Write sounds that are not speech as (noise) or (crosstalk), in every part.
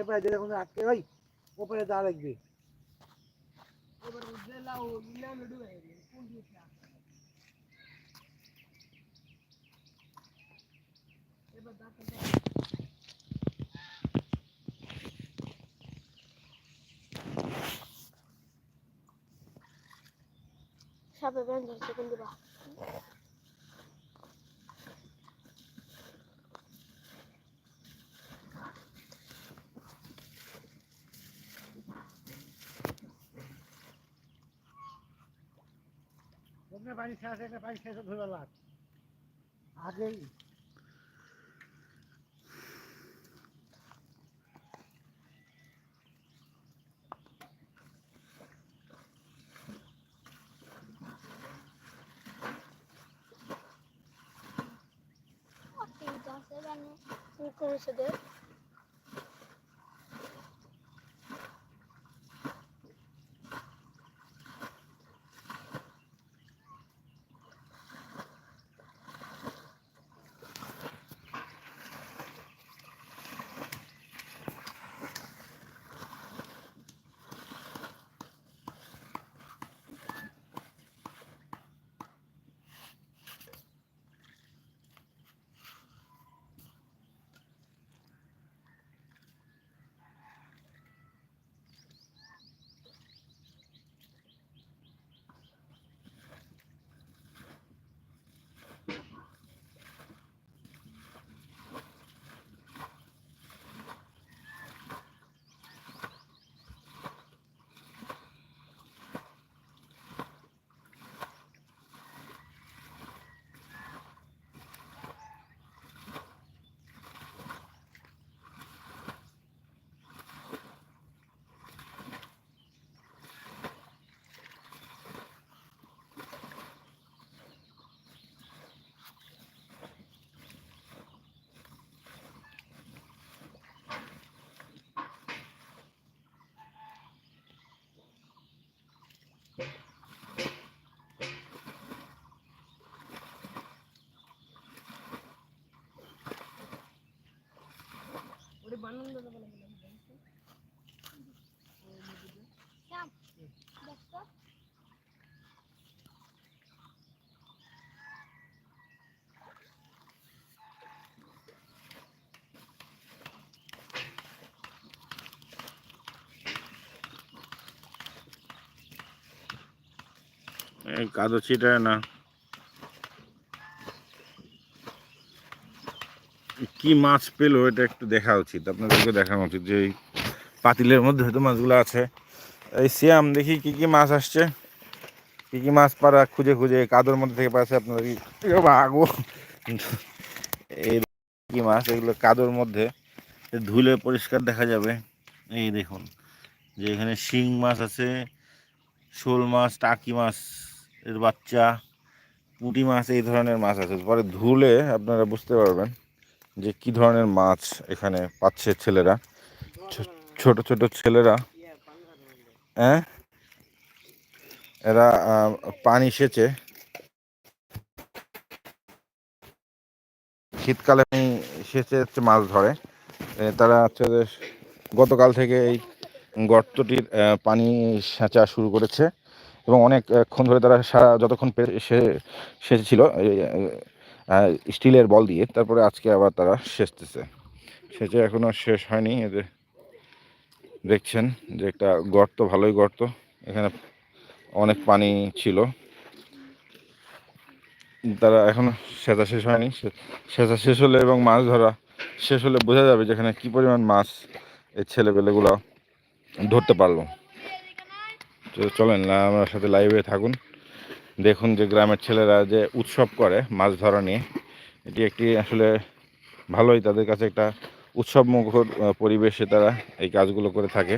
এবারে যে দেখুন আটকে ভাই ওপরে যা লাগবে। এবার উঠলে লাউ লাউ লডু হয়ে গেল কোন দিকে এবার দাঁত সাপে ব্যান ধরছে কোন ওখানে পানি শেষ একটা পানি শেষ ধরে লাগ আগেই। তিনটা কাদো ছিটায় না। কি মাছ পেল এটা একটু দেখা উচিত আপনাদেরকে দেখানো উচিত যে এই পাতিলের মধ্যে হয়তো মাছগুলো আছে। এই সিয়াম, দেখি কি কি মাছ আসছে। কি কি মাছ পারা খুঁজে খুঁজে কাদোর মধ্যে থেকে পাচ্ছে আপনাদের এ এই কি মাছ, এগুলো কাদোর মধ্যে। ধুলে পরিষ্কার দেখা যাবে। এই দেখুন, যে এখানে শিং মাছ আছে, শোল মাছ, টাকি মাছ এর বাচ্চা, পুঁটি মাছ, এই ধরনের মাছ আছে। পরে ধুলে আপনারা বুঝতে পারবেন যে কি ধরনের মাছ এখানে পাচ্ছে ছেলেরা। ছোট ছোট ছেলেরা হ্যাঁ? এরা পানি সেচে শীতকালে সেচে হচ্ছে মাছ ধরে। তারা হচ্ছে গতকাল থেকে এই গর্তটির পানি সেঁচা শুরু করেছে। এবং অনেকক্ষণ ধরে তারা সারা যতক্ষণ সে এই, স্টিলের বল দিয়ে তারপরে আজকে আবার তারা সেচতেছে সেচে এখনও শেষ হয়নি এদের দেখছেন যে একটা গর্ত ভালোই গর্ত এখানে অনেক পানি ছিল। তারা এখনও সেচা শেষ হয়নি সেচা শেষ হলে এবং মাছ ধরা শেষ হলে বোঝা যাবে যেখানে কি পরিমাণ মাছ এই ছেলেপেলেগুলো ধরতে পারল। চলেন আমার সাথে লাইভে থাকুন। দেখুন যে গ্রামের ছেলেরা যে উৎসব করে মাছ ধরা নিয়ে। এটি একটি আসলে ভালোই তাদের কাছে একটা উৎসব মুখর পরিবেশে তারা এই কাজগুলো করে থাকে।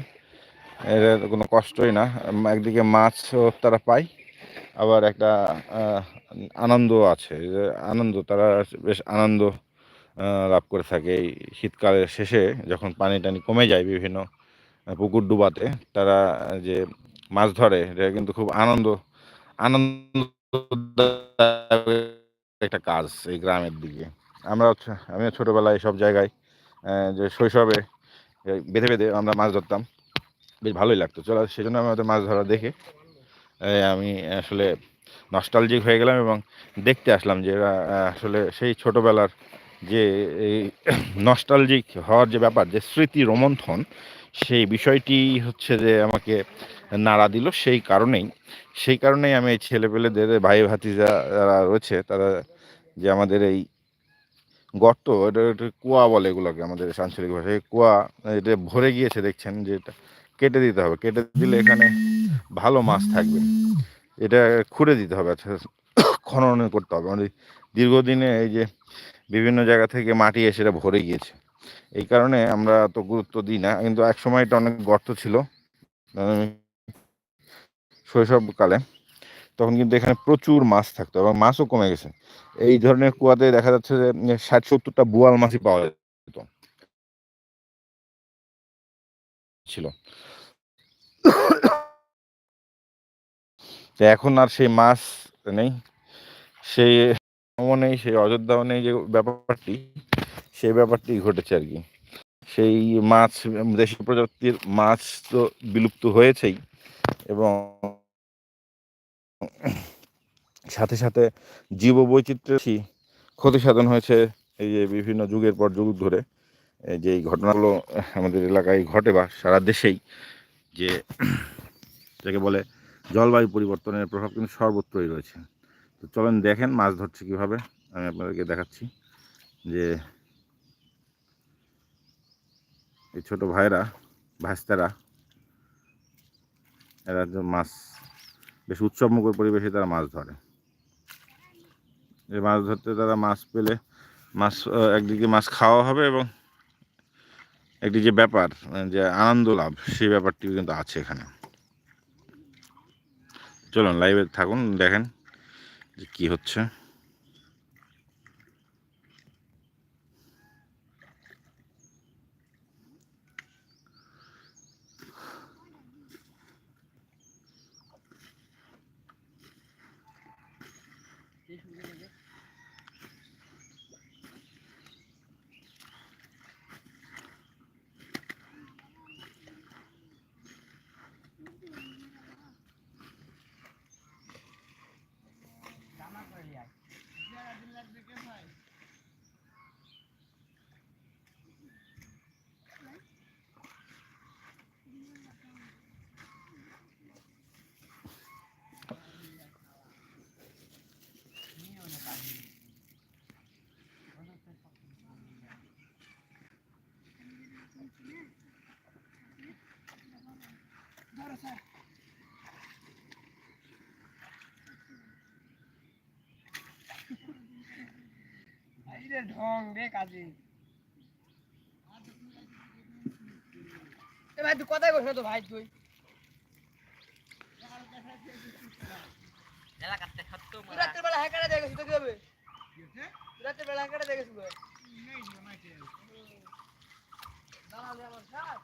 এর কোনো কষ্টই না। একদিকে মাছও তারা পায়, আবার একটা আনন্দ আছে। আনন্দ, তারা বেশ আনন্দ লাভ করে থাকে। এই শীতকালের শেষে যখন পানি টানি কমে যায় বিভিন্ন পুকুর ডুবাতে, তারা যে মাছ ধরে, এটা কিন্তু খুব আনন্দ আনন্দ একটা কাজ এই গ্রামের দিকে। আমরা আমিও ছোটোবেলায় সব জায়গায় যে শৈশবে বেঁধে বেঁধে আমরা মাছ ধরতাম। বেশ ভালোই লাগতো। চলো সেই জন্য আমি ওদের মাছ ধরা দেখে আমি আসলে নস্টালজিক হয়ে গেলাম এবং দেখতে আসলাম যে, এরা আসলে সেই ছোটোবেলার যে এই (clears throat) নস্টালজিক হওয়ার যে ব্যাপার, যে স্মৃতি রোমন্থন সেই বিষয়টি হচ্ছে যে আমাকে নাড়া দিল। সেই কারণেই সেই কারণেই আমি এই ছেলেপেলেদের ভাই ভাতিজা যারা রয়েছে, তারা যে আমাদের এই গর্ত, এটা কুয়া বলে এগুলোকে আমাদের আঞ্চলিক ভাষায়। কুয়া, এটা ভরে গিয়েছে, দেখছেন যে এটা কেটে দিতে হবে। কেটে দিলে এখানে ভালো মাছ থাকবে। এটা খুঁড়ে দিতে হবে আচ্ছা খনন করতে হবে। মানে দীর্ঘদিনে এই যে বিভিন্ন জায়গা থেকে মাটি এসে এটা ভরে গিয়েছে। এই কারণে আমরা তো গুরুত্ব দিই না। কিন্তু এক সময় এটা অনেক গর্ত ছিল। শৈশবকালে তখন কিন্তু এখানে প্রচুর মাছ থাকতো এবং মাছও কমে গেছে। এই ধরনের কুয়াতে দেখা যাচ্ছে যে ষাট সত্তরটা বোয়াল মাছই পাওয়া যেত। ছিল। তো এখন আর সেই মাছ নেই। সেই নেই সেই অযোধ্যা নেই যে ব্যাপারটি। সেই ব্যাপারটি ঘটেছে আর কি। সেই মাছ দেশি প্রজাতির মাছ তো বিলুপ্ত হয়েছেই এবং সাথে সাথে জীববৈচিত্র্যের ক্ষতি সাধন হয়েছে এই যে বিভিন্ন যুগের পর যুগ ধরে। যে এই ঘটনাগুলো আমাদের এলাকায় ঘটে বা সারা দেশেই যে যাকে বলে জলবায়ু পরিবর্তনের প্রভাব কিন্তু সর্বত্রই রয়েছে। তো চলেন দেখেন মাছ ধরছে কীভাবে। আমি আপনাদেরকে দেখাচ্ছি যে এই ছোট ভাইরা ভাস্তারা এরা মাছ, বেশ উৎসবমুখর পরিবেশে তারা মাছ ধরে। এই মাছ ধরতে তারা মাছ পেলে মাছ একদিকে মাছ খাওয়া হবে এবং একটি যে ব্যাপার, যে আনন্দ লাভ, সেই ব্যাপারটিও কিন্তু আছে এখানে। চলুন লাইভে থাকুন, দেখেন যে কী হচ্ছে। ঢং রে কাজে। ভাই তুই কথাই বস তো ভাই তুই? রাতের বেলা হ্যাকারে দেখেছিস তো কি হবে? রাতের বেলা? দাঁড়ালে আমার সাথ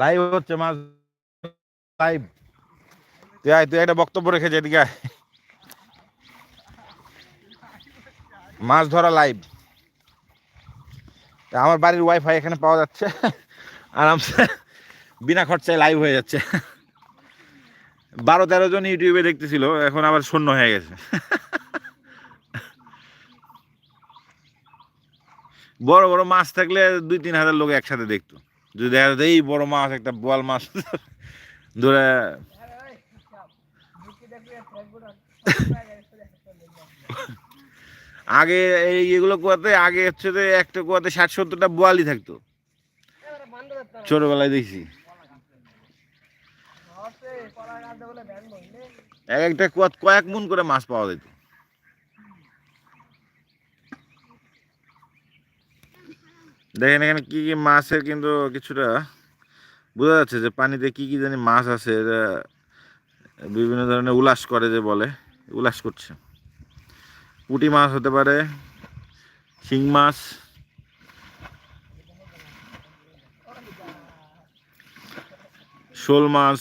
লাইভ হচ্ছে মাছ। লাইভ তুই আয়, তুই একটা বক্তব্য রেখেছে এদিকে আয়। মাছ ধরা লাইভ আমার বাড়ির ওয়াইফাই এখানে পাওয়া যাচ্ছে। আরামসে বিনা খরচায় লাইভ হয়ে যাচ্ছে। বারো তেরো জন ইউটিউবে দেখতেছিল, এখন আবার শূন্য হয়ে গেছে। বড় বড় মাছ থাকলে দুই তিন হাজার লোক একসাথে দেখতো। যদি দেখা যেত, এই বড় মাছ, একটা বোয়াল মাছ। ধরে আগে এই এগুলো কুয়াতে, আগে হচ্ছে যে একটা কুয়াতে ষাট সত্তরটা বোয়ালই থাকতো। ছোটবেলায় দেখছি। এক একটা কুয়াত কয়েক মন করে মাছ পাওয়া যেত। দেখেন এখানে কী কী মাছের কিন্তু কিছুটা বোঝা যাচ্ছে যে পানিতে কী কী জানি মাছ আছে এটা বিভিন্ন ধরনের উল্লাস করে যে বলে উল্লাস করছে। পুটি মাছ হতে পারে, শিং মাছ। শোল মাছ,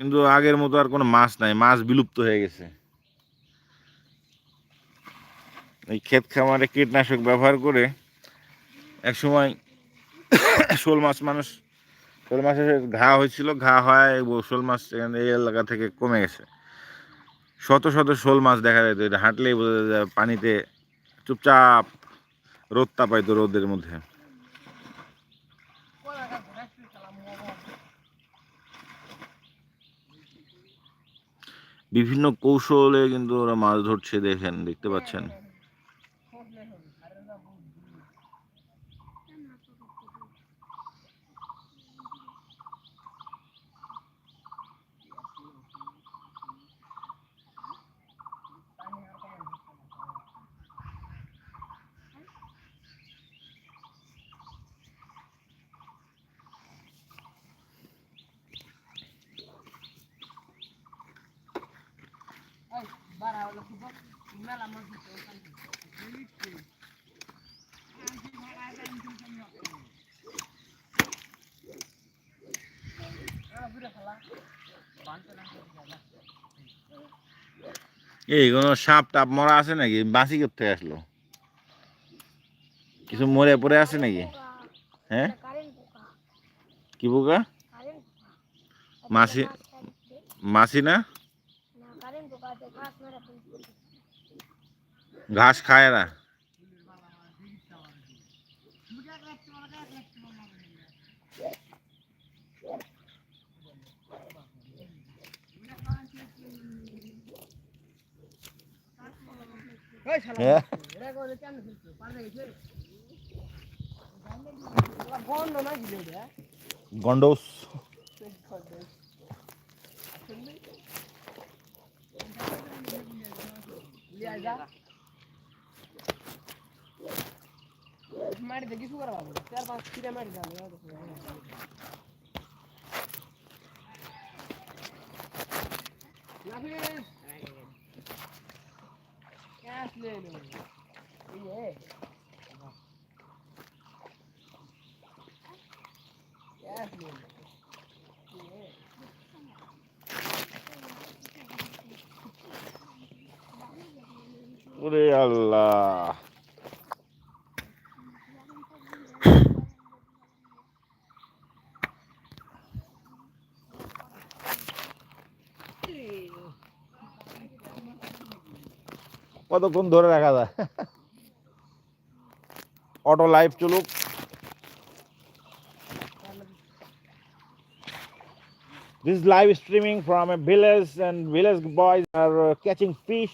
কিন্তু আগের মতো আর কোনো মাছ নাই, মাছ বিলুপ্ত হয়ে গেছে। এই ক্ষেত খামারে কীটনাশক ব্যবহার করে এক সময় শোল মাছ মানুষ, শোল মাছের ঘা হয়েছিল, ঘা হয় শোল মাছ এখানে এই এলাকা থেকে কমে গেছে। শত শত শোল মাছ দেখা যেত, এটা হাঁটলেই বোঝা যায় পানিতে চুপচাপ রোদ তাপাইতো রোদের মধ্যে। বিভিন্ন কৌশলে কিন্তু ওরা মাছ ধরছে, দেখেন, দেখতে পাচ্ছেন ফসলে হবে আরে না এই বারা হলো খুব মেলা মাছ দিতে ওখান থেকে এই কোনো সাপ টাপ মরা আছে নাকি? বাঁচি করতে আসলো? কিছু মরে পড়ে আছে নাকি? হ্যাঁ? কি পোকা মাছি মাছি না? না কারেন্ট পোকা আছে ঘাস মেরে ফেলছে ঘাস খায় না এই শালা হ্যাঁ এরা করে কেন ফেলছে পারবে গেছে বন্ধ না কি দেবে গন্ডোস লিয়া যা মারি দে কিছু করা পাবো চার পাঁচ ফিরে মারি যাবে নাফিস ক্যাশ ওরে আল্লাহ কতক্ষণ ধরে রাখা যায় অটো লাইভ চলুক This is live streaming from a village, and village boys are uh, catching fish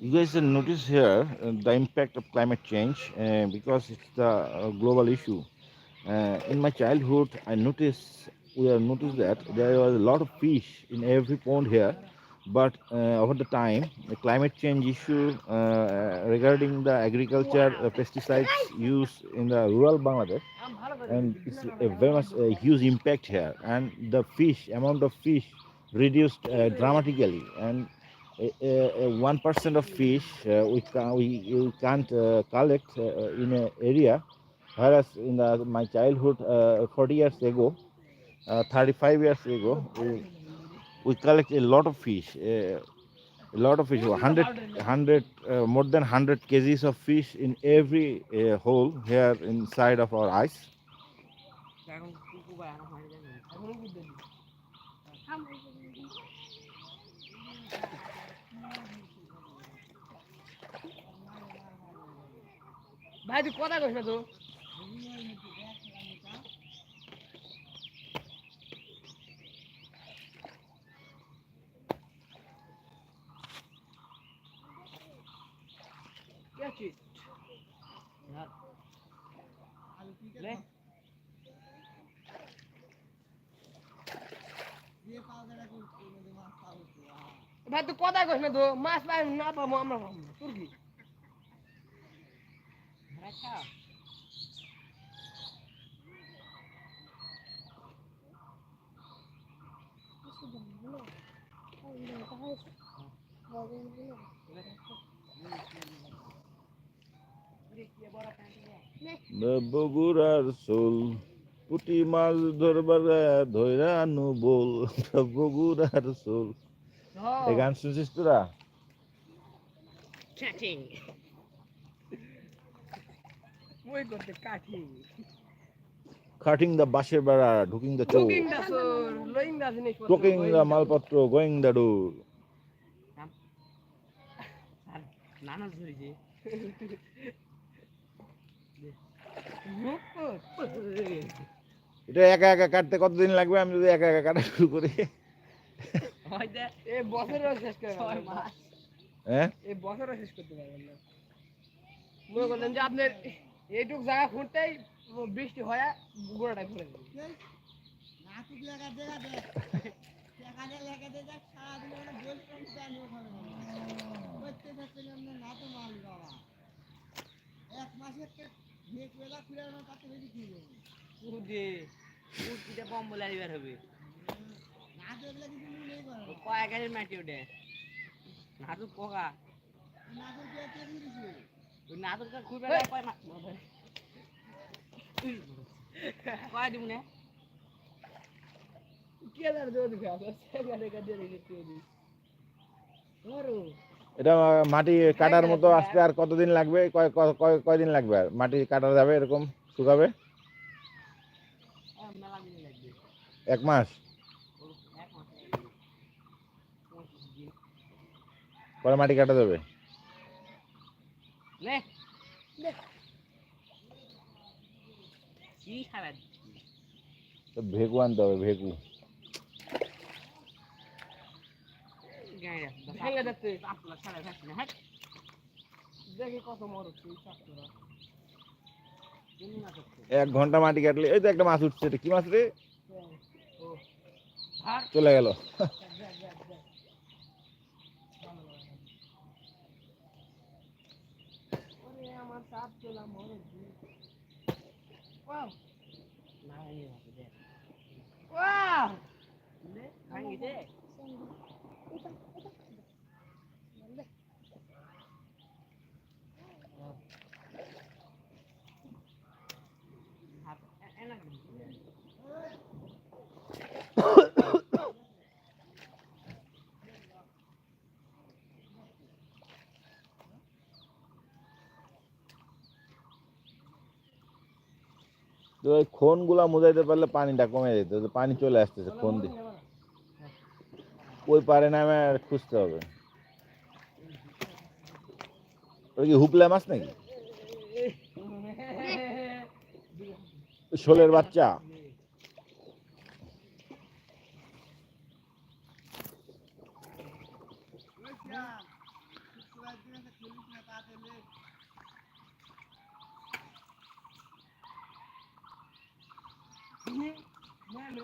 You guys notice here uh, the impact of climate change uh, because it's the uh, global issue. Uh, in my childhood, I noticed we have noticed that there was a lot of fish in every pond here, but uh, over the time the climate change issue uh, uh, regarding the agriculture pesticides use in the rural bangladesh and it's a very much a huge impact here. And the fish amount of fish reduced dramatically. And one percent of fish we, can, we, we can't collect in an area. Whereas in the, my childhood uh, 40 years ago uh, 35 years ago we collect a lot of fish. Uh, a lot of fish, 100, 100 uh, more than 100 kgs of fish in every uh, hole here inside of our ice. এখন কুকু ভাই এখন হয় জানি এখন কি দেবি ভাই তুই কথা কইস না তো ভাই, তুই কথা কইস না, তো মাছ পাই না পাবো আমরা পাবো। তোর কি বগুড়ার পুটি মাছ ধরবার ধৈরা আনু বল বগুড়ার সোল এই গান শুনছিস তোরা চ্যাটিং মই করতে কাঠি কাটিং দ্য বাঁশের বেড়া ঢুকিং দ্য চৌ কুকিং দা সর লোইং দা জিনিস টোকিং দ্য মালপত্র গোয়িং দ্য ডোর নানা ধরেছে এটা একা একা কাটতে কতদিন লাগবে? আমি যদি একা একা কাটা শুরু করি। এ বছরও শেষ করে ছয় মাস। হ্যাঁ এই বছরও শেষ করতে পারবেন না। মনে করলেন যে আপনার এইটুক জায়গা খুঁড়তেই বৃষ্টি হয় গোড়াটা ঘুরে যাবে। কম এক মাসের খুলে তাতে কি উঠে বম বলে হবে। মনে মাটি নাটক পোকা। নাটকটা খুবই কয় দিব না? এটা মাটি কাটার মতো আসতে আর কতদিন লাগবে? কয় কয়- কয় কয়দিন লাগবে আর মাটি কাটা যাবে এরকম শুকাবে? এক মাস এক মাস লাগবে পঁচিশ দিন পরে মাটি কাটা যাবে। তো ভেকু আনতে হবে না হ্যাঁ? এক ঘণ্টা মাটি কাটলে এই তো একটা মাছ উঠছে এটা কি মাছ রে? চলে গেল। আমার সাপ তোলা মরক ওয়াও না ভেঙে যাচ্ছে দে ওয়াও নে ভাঙি দে হাত এ- এনা কিন্তু দে। তো ওই খোনগুলা মোজাইতে পারলে পানিটা কমে যেত পানি চলে আসতেছে খোন দিয়ে। ওই পারে না আর খুঁজতে হবে। ওই কি হুপলা মাছ নাকি? শোলের বাচ্চা?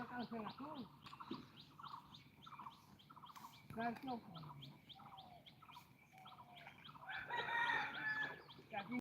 cancelação, traz seu ponto.